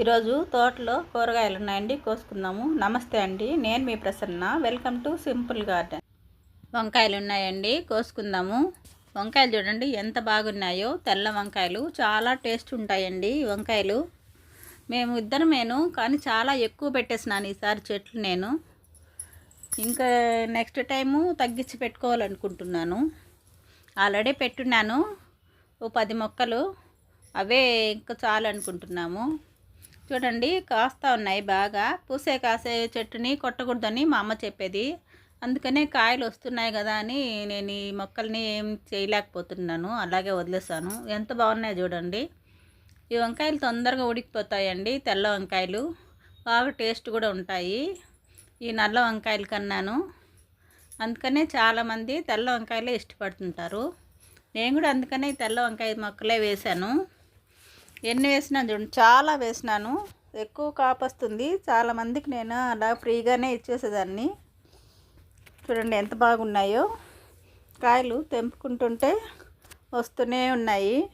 ఈరోజు తోటలో కూరగాయలు ఉన్నాయండి కోసుకుందాము. నమస్తే అండి నేను మీ Prasanna. Welcome to simple garden. వంకాయలు ఉన్నాయండి కోసుకుందాము. వంకాయలు చూడండి ఎంత బాగున్నాయో. తెల్ల వంకాయలు చాలా టేస్ట్ ఉంటాయండి ఈ వంకాయలు. మేము ఇద్దరమేను కానీ చాలా ఎక్కువ పెట్టేసినాను ఈసారి చెట్లు నేను. ఇంకా నెక్స్ట్ టైము తగ్గించి పెట్టుకోవాలనుకుంటున్నాను. ఆల్రెడీ పెట్టున్నాను ఓ పది మొక్కలు. అవే ఇంకా చాలనుకుంటున్నాము. చూడండి కాస్తా ఉన్నాయి బాగా. పూసే కాసే చెట్టుని కొట్టకూడదని మా అమ్మ చెప్పేది. అందుకనే కాయలు వస్తున్నాయి కదా అని నేను ఈ మొక్కల్ని ఏం చేయలేకపోతున్నాను. అలాగే వదిలేసాను ఎంత బాగున్నాయి చూడండి. ఈ వంకాయలు తొందరగా ఉడికిపోతాయండి తెల్ల వంకాయలు. బాగా టేస్ట్ కూడా ఉంటాయి. ఈ నల్ల వంకాయలు కన్నాను. అందుకనే చాలామంది తెల్ల వంకాయలే ఇష్టపడుతుంటారు. నేను కూడా అందుకనే తెల్ల వంకాయ మొక్కలే వేశాను. ఎన్ని వేసినా చూడండి చాలా వేసినాను. ఎక్కువ కాపొస్తుంది. చాలామందికి నేను అలా ఫ్రీగానే ఇచ్చేసేదాన్ని. చూడండి ఎంత బాగున్నాయో. కాయలు తెంపుకుంటుంటే వస్తూనే ఉన్నాయి.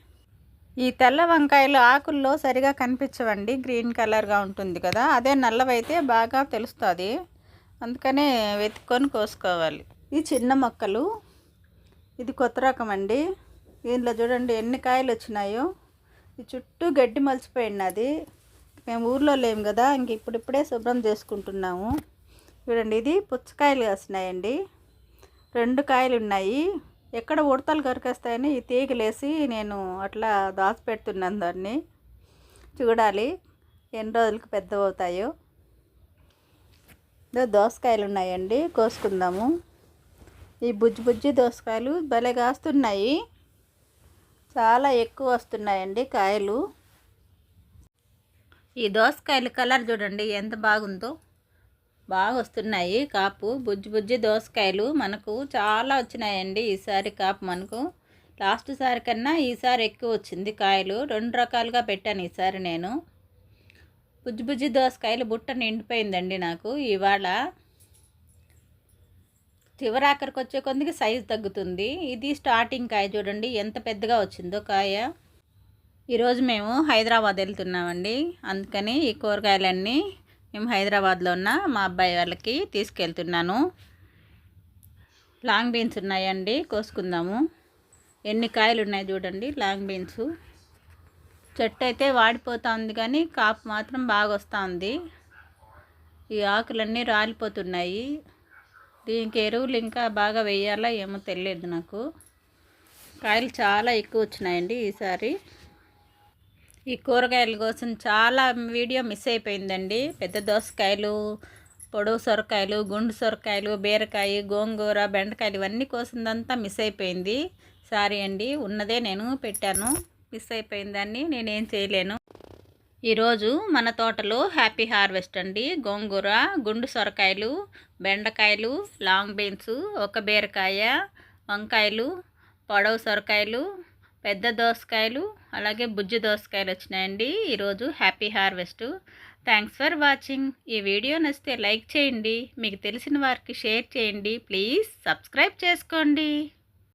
ఈ తెల్ల వంకాయలు ఆకుల్లో సరిగా కనిపించవండి. గ్రీన్ కలర్గా ఉంటుంది కదా. అదే నల్లవైతే బాగా తెలుస్తుంది. అందుకనే వెతుక్కొని కోసుకోవాలి. ఈ చిన్న మొక్కలు ఇది కొత్త రకం అండి దీంట్లో చూడండి ఎన్ని కాయలు వచ్చినాయో చుట్టూ గడ్డి మలిచిపోయినది మేము ఊర్లో లేము కదా ఇంక ఇప్పుడిప్పుడే శుభ్రం చేసుకుంటున్నాము. చూడండి ఇది పుచ్చకాయలు కాసినాయండి. రెండు కాయలు ఉన్నాయి. ఎక్కడ ఉడతలు కరికేస్తాయని ఈ తీగలేసి నేను అట్లా దాచిపెడుతున్నాను దాన్ని. చూడాలి ఎన్ని రోజులకు పెద్ద అవుతాయో దోసకాయలు ఉన్నాయండి కోసుకుందాము. ఈ బుజ్జి బుజ్జి దోసకాయలు భలే కాస్తున్నాయి. చాలా ఎక్కువ వస్తున్నాయండి కాయలు. ఈ దోసకాయలు కలర్ చూడండి ఎంత బాగుందో. బాగా వస్తున్నాయి కాపు బుజ్జి బుజ్జి దోసకాయలు. మనకు చాలా వచ్చినాయండి ఈసారి కాపు మనకు. లాస్ట్ సారి కన్నా ఈసారి ఎక్కువ వచ్చింది కాయలు. రెండు రకాలుగా పెట్టాను ఈసారి నేను. బుజ్జి బుజ్జి దోసకాయలు బుట్ట నిండిపోయిందండి నాకు. ఇవాళ చివరాఖరికి వచ్చే కొద్దికి సైజు తగ్గుతుంది. ఇది స్టార్టింగ్ కాయ చూడండి ఎంత పెద్దగా వచ్చిందో కాయ. ఈరోజు మేము హైదరాబాద్ వెళ్తున్నామండి. అందుకని ఈ కూరగాయలన్నీ మేము హైదరాబాద్లో ఉన్న మా అబ్బాయి వాళ్ళకి తీసుకెళ్తున్నాను. లాంగ్ బీన్స్ ఉన్నాయండి కోసుకుందాము. ఎన్ని కాయలు ఉన్నాయి చూడండి లాంగ్ బీన్స్ చెట్టు అయితే వాడిపోతూ ఉంది కానీ కాపు మాత్రం బాగా వస్తూ ఉంది ఈ ఆకులన్నీ రాలిపోతున్నాయి. దీనికి ఎరువులు ఇంకా బాగా వేయాలా ఏమో తెలియదు నాకు. కాయలు చాలా ఎక్కువ వచ్చినాయండి ఈసారి. ఈ కూరగాయల కోసం చాలా వీడియో మిస్ అయిపోయిందండి. పెద్ద దోసకాయలు పొడవు సొరకాయలు గుండు సొరకాయలు బీరకాయ గోంగూర బెండకాయలు ఇవన్నీ కోసిందంతా మిస్ అయిపోయింది. సారీ అండి ఉన్నదే నేను పెట్టాను. మిస్ అయిపోయిందాన్ని నేనేం చేయలేను. ఈరోజు మన తోటలో హ్యాపీ హార్వెస్ట్ అండి. గోంగూర గుండు సొరకాయలు బెండకాయలు లాంగ్ బీన్స్ ఒక బీరకాయ వంకాయలు పొడవు సొరకాయలు పెద్ద దోసకాయలు అలాగే బుజ్జి దోసకాయలు వచ్చినాయండి. ఈరోజు happy harvest. Thanks for watching. ఈ వీడియో నచ్చితే లైక్ చేయండి. మీకు తెలిసిన వారికి షేర్ చేయండి. ప్లీజ్ సబ్స్క్రైబ్ చేసుకోండి.